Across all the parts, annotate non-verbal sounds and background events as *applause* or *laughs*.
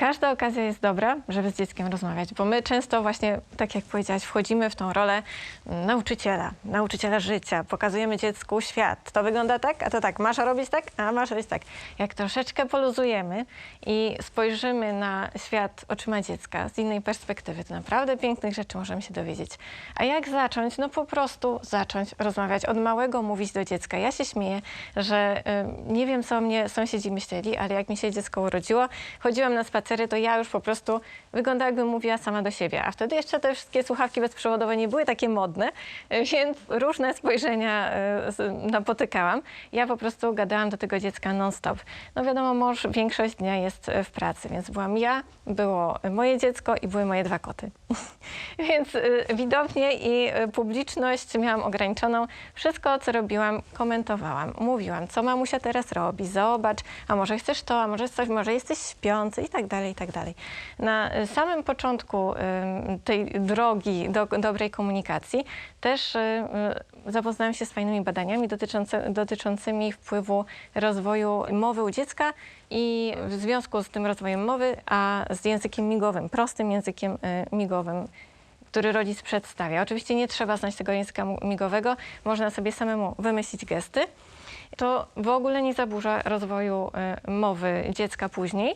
Każda okazja jest dobra, żeby z dzieckiem rozmawiać, bo my często właśnie, tak jak powiedziałaś, wchodzimy w tą rolę nauczyciela, nauczyciela życia, pokazujemy dziecku świat. To wygląda tak, a to tak, masz robić tak, a masz robić tak. Jak troszeczkę poluzujemy i spojrzymy na świat oczyma dziecka z innej perspektywy, to naprawdę pięknych rzeczy możemy się dowiedzieć. A jak zacząć? No po prostu zacząć rozmawiać, od małego mówić do dziecka. Ja się śmieję, że y, nie wiem, co mnie sąsiedzi myśleli, ale jak mi się dziecko urodziło, chodziłam na spacery, to ja już po prostu wygląda jakbym mówiła sama do siebie. A wtedy jeszcze te wszystkie słuchawki bezprzewodowe nie były takie modne, y, więc różne spojrzenia z- napotykałam. Ja po prostu gadałam do tego dziecka non-stop. No wiadomo, mąż większość dnia jest y, w pracy, więc byłam ja, było moje dziecko i były moje dwa koty. *laughs* więc widownię i publiczność miałam ograniczoną. Wszystko, co robiłam, komentowałam. Mówiłam, co mamusia teraz robi, zobacz, a może chcesz to, a może coś, może jesteś śpiący i tak dalej, i tak dalej. Na samym początku tej drogi do dobrej komunikacji też zapoznałam się z fajnymi badaniami dotyczącymi wpływu rozwoju mowy u dziecka i w związku z tym rozwojem mowy, a z językiem migowym, prostym językiem y, migowym, który rodzic przedstawia. Oczywiście nie trzeba znać tego języka migowego, można sobie samemu wymyślić gesty. To w ogóle nie zaburza rozwoju y, mowy dziecka później,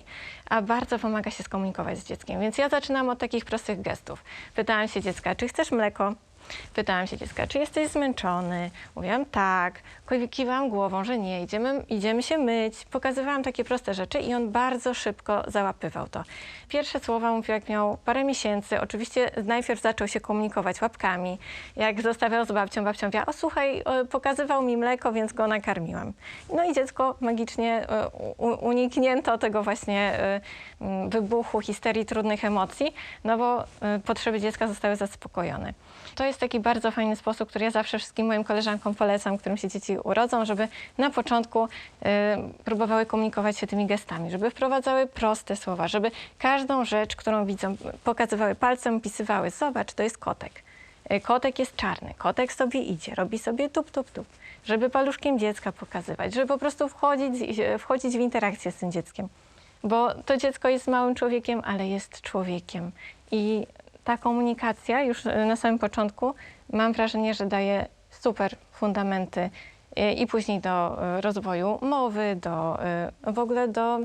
a bardzo pomaga się skomunikować z dzieckiem. Więc ja zaczynam od takich prostych gestów. Pytałam się dziecka, czy chcesz mleko? Pytałam się dziecka, czy jesteś zmęczony? Mówiłam tak, Ki- kiwałam głową, że nie, idziemy, idziemy się myć. Pokazywałam takie proste rzeczy i on bardzo szybko załapywał to. Pierwsze słowa mówił, jak miał parę miesięcy. Oczywiście najpierw zaczął się komunikować łapkami. Jak zostawiał z babcią, babcia mówiła, o słuchaj, pokazywał mi mleko, więc go nakarmiłam. No i dziecko magicznie e, uniknięto tego właśnie e, wybuchu, histerii, trudnych emocji, no bo e, potrzeby dziecka zostały zaspokojone. To jest taki bardzo fajny sposób, który ja zawsze wszystkim moim koleżankom polecam, którym się dzieci urodzą, żeby na początku e, próbowały komunikować się tymi gestami, żeby wprowadzały proste słowa, żeby każdą rzecz, którą widzą, pokazywały palcem, opisywały. Zobacz, to jest kotek. E, Kotek jest czarny, kotek sobie idzie, robi sobie tup, tup, tup. Żeby paluszkiem dziecka pokazywać, żeby po prostu wchodzić, wchodzić w interakcję z tym dzieckiem. Bo to dziecko jest małym człowiekiem, ale jest człowiekiem. I ta komunikacja już e, na samym początku mam wrażenie, że daje super fundamenty e, i później do e, rozwoju mowy, do w ogóle do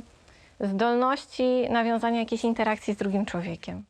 zdolności nawiązania jakiejś interakcji z drugim człowiekiem.